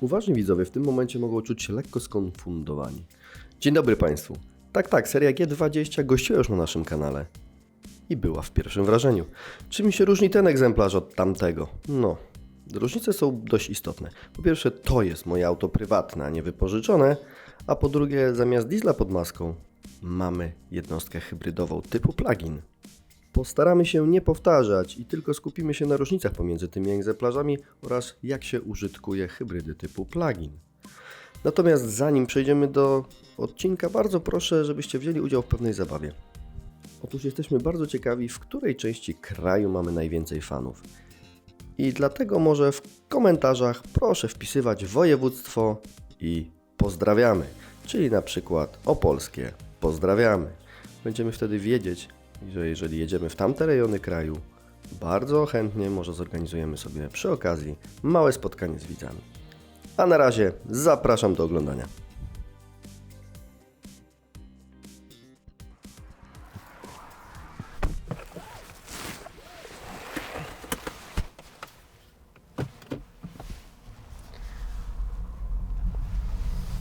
Uważni widzowie w tym momencie mogą czuć się lekko skonfundowani. Dzień dobry Państwu. Tak, tak, seria G20 gościła już na naszym kanale. I była w pierwszym wrażeniu. Czym się różni ten egzemplarz od tamtego? No, różnice są dość istotne. Po pierwsze, to jest moje auto prywatne, a nie wypożyczone. A po drugie, zamiast diesla pod maską, mamy jednostkę hybrydową typu plug-in. Postaramy się nie powtarzać i tylko skupimy się na różnicach pomiędzy tymi egzemplarzami oraz jak się użytkuje hybrydy typu plug-in. Natomiast zanim przejdziemy do odcinka, bardzo proszę, żebyście wzięli udział w pewnej zabawie. Otóż jesteśmy bardzo ciekawi, w której części kraju mamy najwięcej fanów. I dlatego może w komentarzach proszę wpisywać województwo i pozdrawiamy, czyli na przykład opolskie pozdrawiamy. Będziemy wtedy wiedzieć, że jeżeli jedziemy w tamte rejony kraju, bardzo chętnie może zorganizujemy sobie przy okazji małe spotkanie z widzami. A na razie zapraszam do oglądania.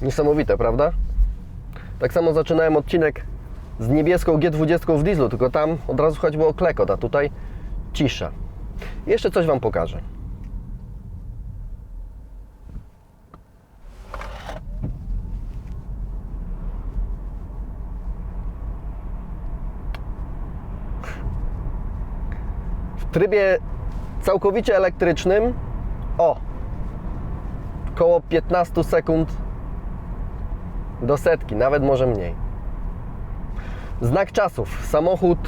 Niesamowite, prawda? Tak samo zaczynałem odcinek z niebieską G20 w dieslu, tylko tam od razu chodziło o klekot, a tutaj cisza. Jeszcze coś Wam pokażę. W trybie całkowicie elektrycznym o około 15 sekund do setki, nawet może mniej. Znak czasów. Samochód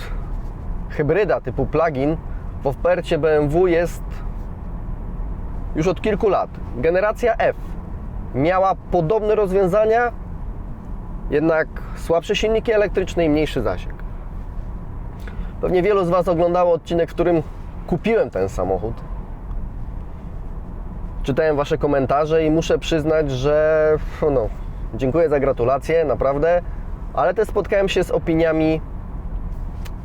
hybryda typu plug-in w ofercie BMW jest już od kilku lat. Generacja F miała podobne rozwiązania, jednak słabsze silniki elektryczne i mniejszy zasięg. Pewnie wielu z Was oglądało odcinek, w którym kupiłem ten samochód. Czytałem Wasze komentarze i muszę przyznać, że no, dziękuję za gratulacje, naprawdę, ale też spotkałem się z opiniami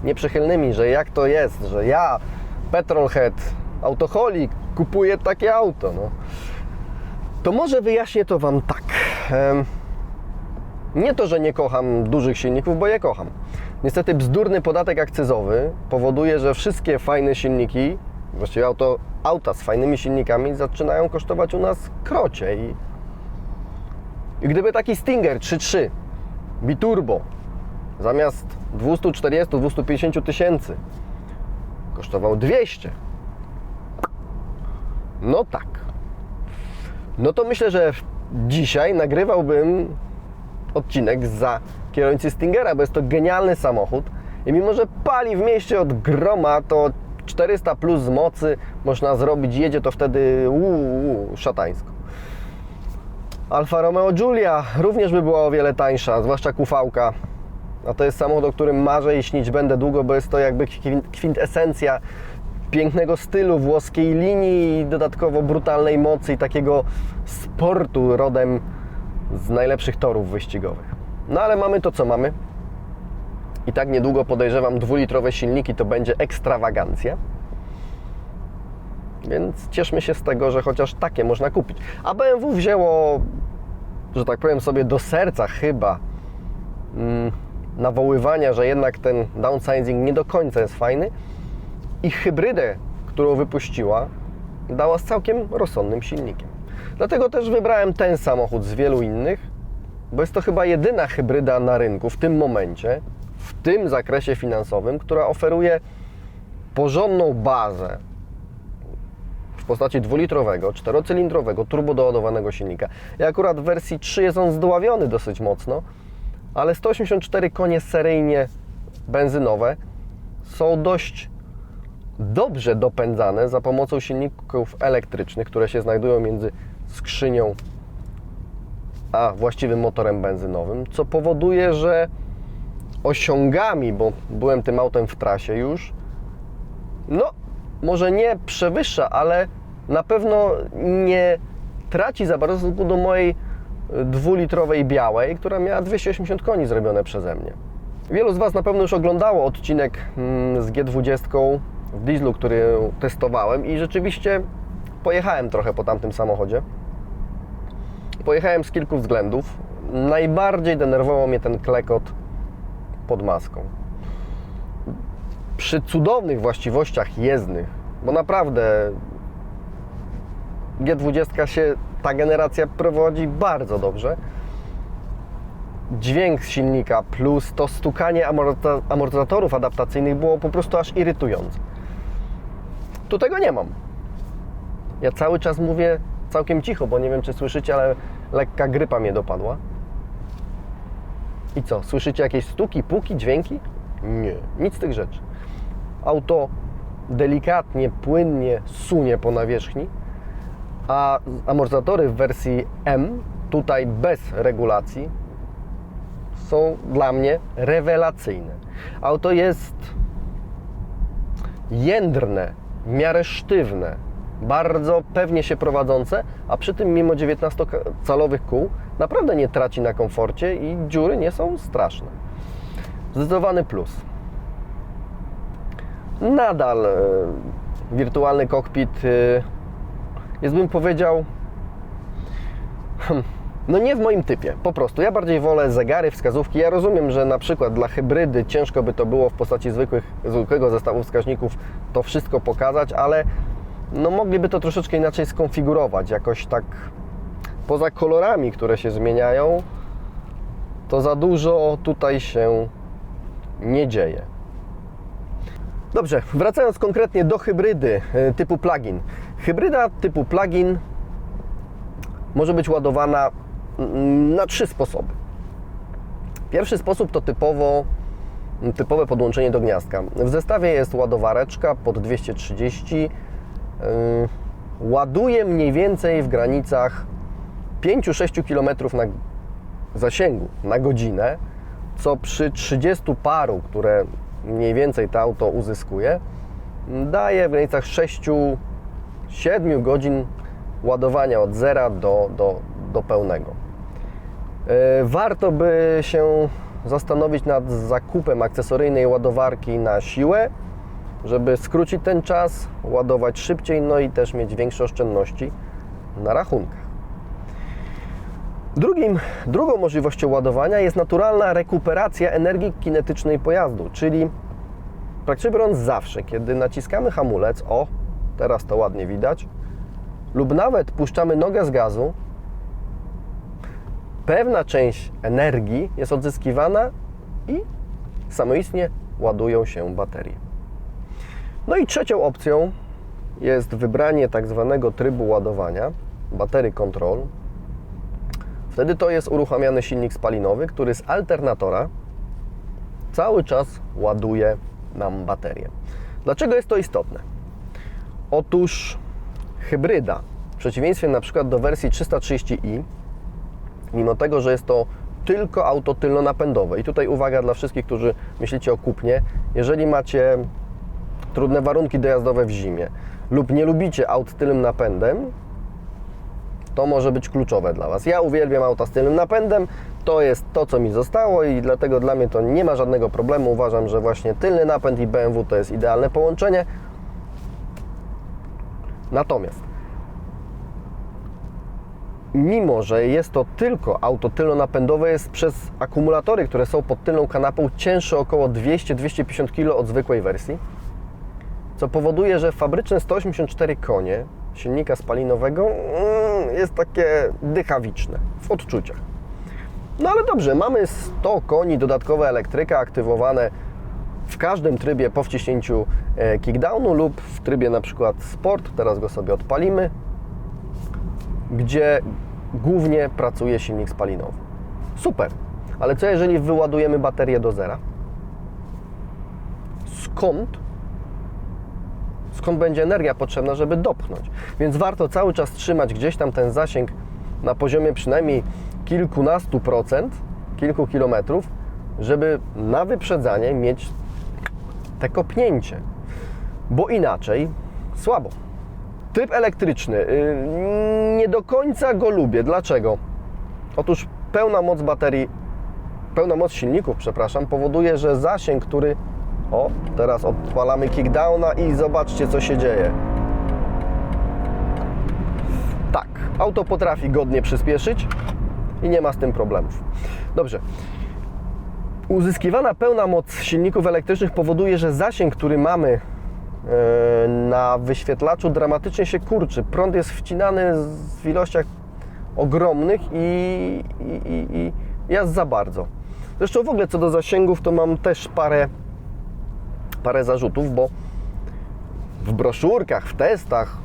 nieprzychylnymi, że jak to jest, że ja, petrolhead, autoholik, kupuję takie auto. No. To może wyjaśnię to Wam tak. Nie to, że nie kocham dużych silników, bo je kocham. Niestety bzdurny podatek akcyzowy powoduje, że wszystkie fajne silniki, właściwie auto, auta z fajnymi silnikami zaczynają kosztować u nas krocie. I, i gdyby taki Stinger 3.3 biturbo zamiast 240-250 tysięcy kosztował 200, no tak. No to myślę, że dzisiaj nagrywałbym odcinek za kierownicy Stingera, bo jest to genialny samochód i mimo, że pali w mieście od groma, to 400 plus mocy można zrobić, jedzie to wtedy uuu, szatańsko. Alfa Romeo Giulia również by była o wiele tańsza, zwłaszcza kufałka. A to jest samochód, o którym marzę i śnić będę długo, bo jest to jakby kwin- kwintesencja pięknego stylu, włoskiej linii i dodatkowo brutalnej mocy i takiego sportu rodem z najlepszych torów wyścigowych. No ale mamy to, co mamy. I tak niedługo podejrzewam, dwulitrowe silniki to będzie ekstrawagancja. Więc cieszmy się z tego, że chociaż takie można kupić. A BMW wzięło, że tak powiem sobie, do serca chyba mm, nawoływania, że jednak ten downsizing nie do końca jest fajny i hybrydę, którą wypuściła, dała z całkiem rozsądnym silnikiem. Dlatego też wybrałem ten samochód z wielu innych, bo jest to chyba jedyna hybryda na rynku w tym momencie, w tym zakresie finansowym, która oferuje porządną bazę w postaci dwulitrowego, czterocylindrowego, turbodoładowanego silnika. I akurat w wersji 3 jest on zdławiony dosyć mocno, ale 184 konie seryjnie benzynowe są dość dobrze dopędzane za pomocą silników elektrycznych, które się znajdują między skrzynią a właściwym motorem benzynowym, co powoduje, że osiągami, bo byłem tym autem w trasie już, no może nie przewyższa, ale na pewno nie traci za bardzo stosunku do mojej dwulitrowej białej, która miała 280 koni zrobione przeze mnie. Wielu z Was na pewno już oglądało odcinek mm, z G20 w dieslu, który testowałem i rzeczywiście pojechałem trochę po tamtym samochodzie. Pojechałem z kilku względów. Najbardziej denerwował mnie ten klekot pod maską. Przy cudownych właściwościach jezdnych, bo naprawdę G20 się ta generacja prowadzi bardzo dobrze. Dźwięk z silnika plus to stukanie amortyzatorów adaptacyjnych było po prostu aż irytujące. Tu tego nie mam. Ja cały czas mówię całkiem cicho, bo nie wiem czy słyszycie, ale lekka grypa mnie dopadła. I co? Słyszycie jakieś stuki, puki, dźwięki? Nie, nic z tych rzeczy. Auto delikatnie, płynnie sunie po nawierzchni, a amortyzatory w wersji M, tutaj bez regulacji, są dla mnie rewelacyjne. Auto jest jędrne, w miarę sztywne, bardzo pewnie się prowadzące, a przy tym mimo 19-calowych kół naprawdę nie traci na komforcie i dziury nie są straszne. Zdecydowany plus. Nadal e, wirtualny kokpit e, jest bym powiedział hmm, no nie w moim typie, po prostu. Ja bardziej wolę zegary, wskazówki. Ja rozumiem, że na przykład dla hybrydy ciężko by to było w postaci zwykłych, zwykłego zestawu wskaźników to wszystko pokazać, ale no mogliby to troszeczkę inaczej skonfigurować, jakoś tak poza kolorami, które się zmieniają, to za dużo tutaj się nie dzieje. Dobrze, wracając konkretnie do hybrydy e, typu plug-in. Hybryda typu plug-in może być ładowana mm, na trzy sposoby. Pierwszy sposób to typowo, typowe podłączenie do gniazdka. W zestawie jest ładowareczka pod 230. Yy, ładuje mniej więcej w granicach 5-6 km na zasięgu na godzinę, co przy 30 paru, które mniej więcej to auto uzyskuje, daje w granicach 6-7 godzin ładowania od zera do, do, do pełnego. Yy, Warto by się zastanowić nad zakupem akcesoryjnej ładowarki na siłę, żeby skrócić ten czas, ładować szybciej, no i też mieć większe oszczędności na rachunkach. Drugim, drugą możliwością ładowania jest naturalna rekuperacja energii kinetycznej pojazdu, czyli praktycznie biorąc zawsze, kiedy naciskamy hamulec, o, teraz to ładnie widać, lub nawet puszczamy nogę z gazu, pewna część energii jest odzyskiwana i samoistnie ładują się baterie. No i trzecią opcją jest wybranie tak zwanego trybu ładowania, battery control. Wtedy to jest uruchamiany silnik spalinowy, który z alternatora cały czas ładuje nam baterię. Dlaczego jest to istotne? Otóż hybryda, w przeciwieństwie na przykład do wersji 330i, mimo tego, że jest to tylko auto tylnonapędowe. I tutaj uwaga dla wszystkich, którzy myślicie o kupnie. Jeżeli macie trudne warunki dojazdowe w zimie lub nie lubicie aut tylnym napędem, to może być kluczowe dla Was. Ja uwielbiam auta z tylnym napędem, to jest to, co mi zostało i dlatego dla mnie to nie ma żadnego problemu. Uważam, że właśnie tylny napęd i BMW to jest idealne połączenie. Natomiast mimo że jest to tylko auto tylnonapędowe, jest przez akumulatory, które są pod tylną kanapą, cięższe około 200-250 kg od zwykłej wersji, co powoduje, że fabryczne 184 konie silnika spalinowego mm, jest takie dychawiczne w odczuciach. No ale dobrze, mamy 100 koni, dodatkowe elektryka aktywowane w każdym trybie po wciśnięciu e, kickdownu lub w trybie na przykład sport, teraz go sobie odpalimy, gdzie głównie pracuje silnik spalinowy. Super, ale co jeżeli wyładujemy baterię do zera? Skąd? Skąd będzie energia potrzebna, żeby dopchnąć? Więc warto cały czas trzymać gdzieś tam ten zasięg na poziomie przynajmniej kilkunastu procent, kilku kilometrów, żeby na wyprzedzanie mieć te kopnięcie. Bo inaczej słabo. Tryb elektryczny. Yy, Nie do końca go lubię. Dlaczego? Otóż pełna moc baterii, pełna moc silników, przepraszam, powoduje, że zasięg, który. O, teraz odpalamy kickdowna i zobaczcie, co się dzieje. Tak, Auto potrafi godnie przyspieszyć i nie ma z tym problemów. Dobrze. Uzyskiwana pełna moc silników elektrycznych powoduje, że zasięg, który mamy e, na wyświetlaczu dramatycznie się kurczy. Prąd jest wcinany w ilościach ogromnych i, i, i, i jest za bardzo. Zresztą w ogóle co do zasięgów to mam też parę, parę zarzutów, bo w broszurkach, w testach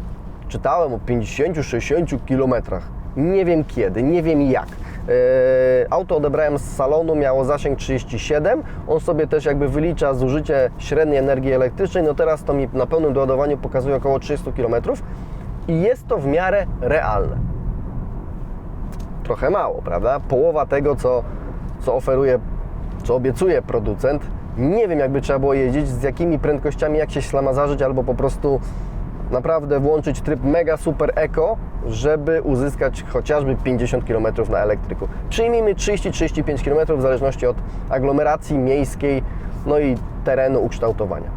czytałem o 50-60 km. Nie wiem kiedy, nie wiem jak. Eee, Auto odebrałem z salonu, miało zasięg 37. On sobie też jakby wylicza zużycie średniej energii elektrycznej. No teraz to mi na pełnym doładowaniu pokazuje około 30 km i jest to w miarę realne. Trochę mało, prawda? Połowa tego, co, co oferuje, co obiecuje producent. Nie wiem, jakby trzeba było jeździć, z jakimi prędkościami, jak się ślamazarzyć, albo po prostu naprawdę włączyć tryb mega super eco, żeby uzyskać chociażby 50 km na elektryku. Przyjmijmy 30-35 km w zależności od aglomeracji miejskiej, no i terenu ukształtowania.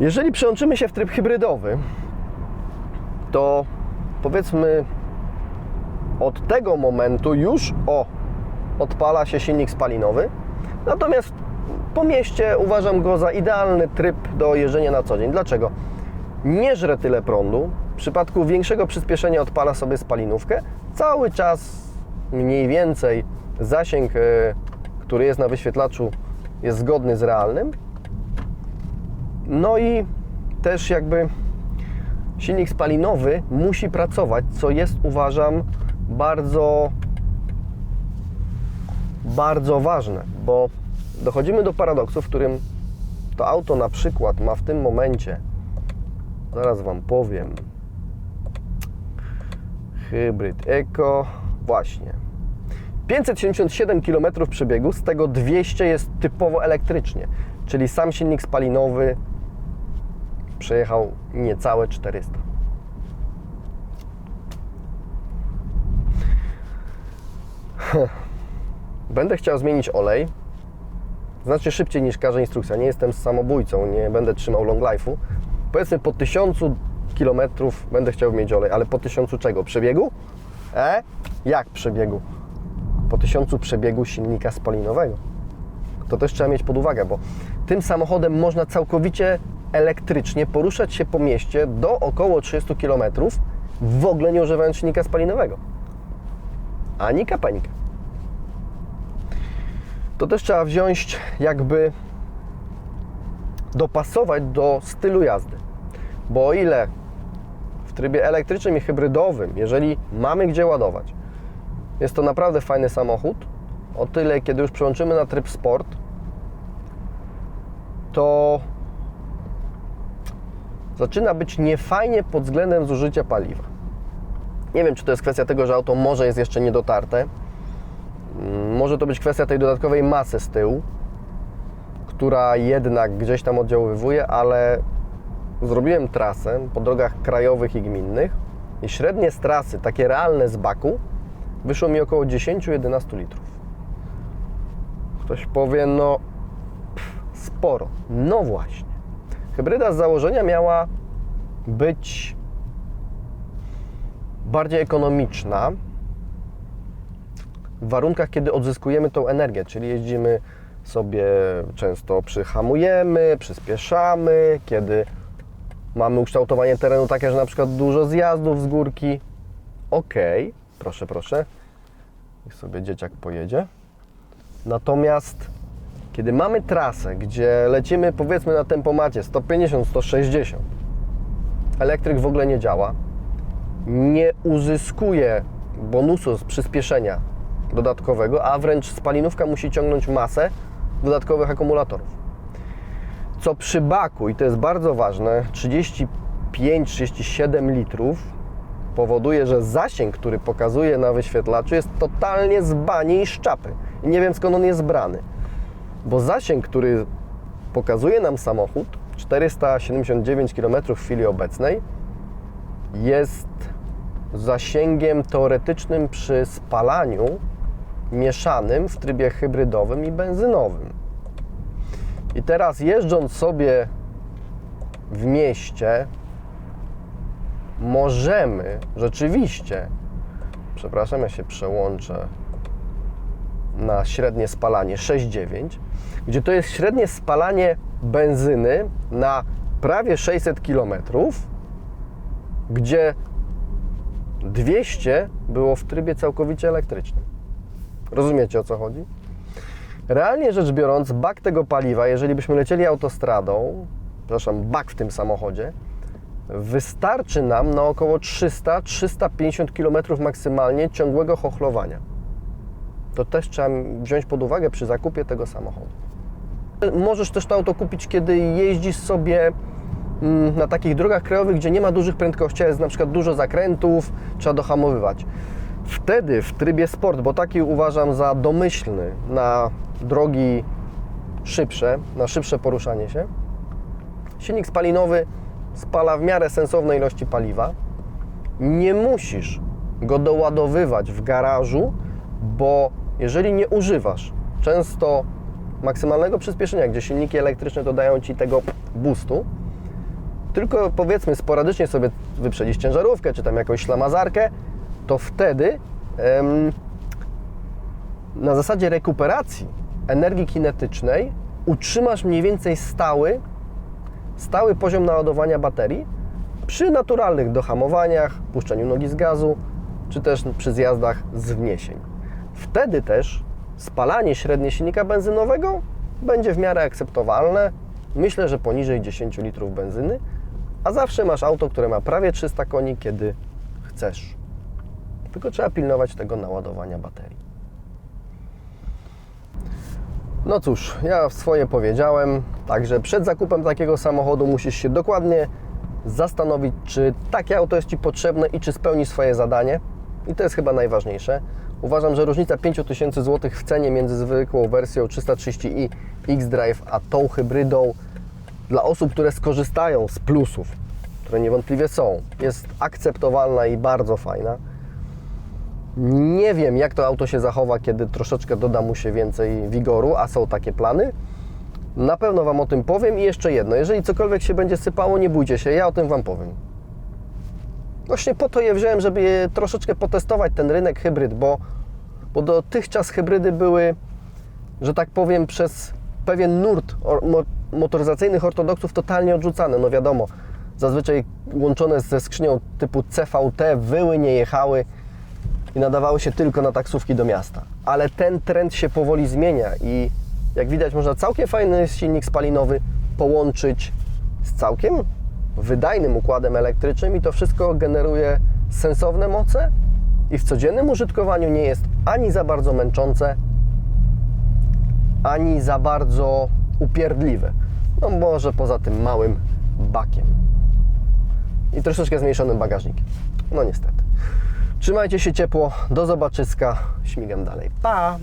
Jeżeli przełączymy się w tryb hybrydowy, to powiedzmy od tego momentu już o odpala się silnik spalinowy. Natomiast po mieście uważam go za idealny tryb do jeżdżenia na co dzień. Dlaczego? Nie żre tyle prądu. W przypadku większego przyspieszenia odpala sobie spalinówkę. Cały czas mniej więcej zasięg, e, który jest na wyświetlaczu, jest zgodny z realnym. No i też jakby silnik spalinowy musi pracować, co jest uważam bardzo bardzo ważne, bo dochodzimy do paradoksu, w którym to auto na przykład ma w tym momencie, zaraz Wam powiem, hybryd Eco, właśnie, 577 km przebiegu, z tego 200 jest typowo elektrycznie, czyli sam silnik spalinowy przejechał niecałe 400. Będę chciał zmienić olej. Znacznie szybciej niż każe instrukcja. Nie jestem samobójcą, nie będę trzymał long life'u. Powiedzmy po 1000 km będę chciał mieć olej, ale po 1000 czego? Przebiegu? E? Jak przebiegu? Po 1000 przebiegu silnika spalinowego. To też trzeba mieć pod uwagę, bo tym samochodem można całkowicie elektrycznie poruszać się po mieście do około 300 km, w ogóle nie używając silnika spalinowego. Ani kapeńka to też trzeba wziąć, jakby dopasować do stylu jazdy. Bo o ile w trybie elektrycznym i hybrydowym, jeżeli mamy gdzie ładować, jest to naprawdę fajny samochód, o tyle kiedy już przełączymy na tryb sport, to zaczyna być niefajnie pod względem zużycia paliwa. Nie wiem, czy to jest kwestia tego, że auto może jest jeszcze niedotarte, może to być kwestia tej dodatkowej masy z tyłu, która jednak gdzieś tam oddziaływuje, ale zrobiłem trasę po drogach krajowych i gminnych i średnie z trasy, takie realne z baku, wyszło mi około 10-11 litrów. Ktoś powie, no pff, sporo. No właśnie. Hybryda z założenia miała być bardziej ekonomiczna, w warunkach, kiedy odzyskujemy tą energię, czyli jeździmy sobie często przyhamujemy, przyspieszamy, kiedy mamy ukształtowanie terenu takie, że na przykład dużo zjazdów z górki. Ok, proszę, proszę. Niech sobie dzieciak pojedzie. Natomiast kiedy mamy trasę, gdzie lecimy powiedzmy na tempomacie 150-160, elektryk w ogóle nie działa, nie uzyskuje bonusu z przyspieszenia dodatkowego, a wręcz spalinówka musi ciągnąć masę dodatkowych akumulatorów. Co przy baku, i to jest bardzo ważne, 35-37 litrów powoduje, że zasięg, który pokazuje na wyświetlaczu jest totalnie z bani i szczapy. I nie wiem skąd on jest brany. Bo zasięg, który pokazuje nam samochód, 479 km w chwili obecnej, jest zasięgiem teoretycznym przy spalaniu mieszanym w trybie hybrydowym i benzynowym. I teraz jeżdżąc sobie w mieście możemy rzeczywiście, przepraszam, ja się przełączę na średnie spalanie 6,9, gdzie to jest średnie spalanie benzyny na prawie 600 km, gdzie 200 było w trybie całkowicie elektrycznym. Rozumiecie o co chodzi? Realnie rzecz biorąc, bak tego paliwa, jeżeli byśmy lecieli autostradą, przepraszam, bak w tym samochodzie, wystarczy nam na około 300-350 km maksymalnie ciągłego chochlowania. To też trzeba wziąć pod uwagę przy zakupie tego samochodu. Możesz też to auto kupić, kiedy jeździsz sobie mm, na takich drogach krajowych, gdzie nie ma dużych prędkości, jest na przykład dużo zakrętów, trzeba dohamowywać. Wtedy w trybie sport, bo taki uważam za domyślny na drogi szybsze, na szybsze poruszanie się, silnik spalinowy spala w miarę sensowne ilości paliwa. Nie musisz go doładowywać w garażu, bo jeżeli nie używasz często maksymalnego przyspieszenia, gdzie silniki elektryczne dodają Ci tego boostu, tylko powiedzmy sporadycznie sobie wyprzedzisz ciężarówkę, czy tam jakąś ślamazarkę, to wtedy em, na zasadzie rekuperacji energii kinetycznej utrzymasz mniej więcej stały, stały poziom naładowania baterii przy naturalnych dohamowaniach, puszczeniu nogi z gazu, czy też przy zjazdach z wniesień. Wtedy też spalanie średnie silnika benzynowego będzie w miarę akceptowalne. Myślę, że poniżej 10 litrów benzyny, a zawsze masz auto, które ma prawie 300 koni, kiedy chcesz. Tylko trzeba pilnować tego naładowania baterii. No cóż, ja swoje powiedziałem, także przed zakupem takiego samochodu musisz się dokładnie zastanowić, czy takie auto jest Ci potrzebne i czy spełni swoje zadanie. I to jest chyba najważniejsze. Uważam, że różnica 5000 zł w cenie między zwykłą wersją 330i X-Drive a tą hybrydą dla osób, które skorzystają z plusów, które niewątpliwie są, jest akceptowalna i bardzo fajna. Nie wiem, jak to auto się zachowa, kiedy troszeczkę doda mu się więcej wigoru, a są takie plany. Na pewno Wam o tym powiem i jeszcze jedno. Jeżeli cokolwiek się będzie sypało, nie bójcie się, ja o tym Wam powiem. Właśnie po to je wziąłem, żeby troszeczkę potestować ten rynek hybryd, bo, bo dotychczas hybrydy były, że tak powiem, przez pewien nurt or- mo- motoryzacyjnych ortodoksów totalnie odrzucane. No wiadomo, zazwyczaj łączone ze skrzynią typu CVT, wyły nie jechały i nadawały się tylko na taksówki do miasta. Ale ten trend się powoli zmienia i jak widać można całkiem fajny silnik spalinowy połączyć z całkiem wydajnym układem elektrycznym i to wszystko generuje sensowne moce i w codziennym użytkowaniu nie jest ani za bardzo męczące, ani za bardzo upierdliwe. No może poza tym małym bakiem i troszeczkę zmniejszonym bagażnikiem. No niestety. Trzymajcie się ciepło, do zobaczyska, śmigam dalej. Pa!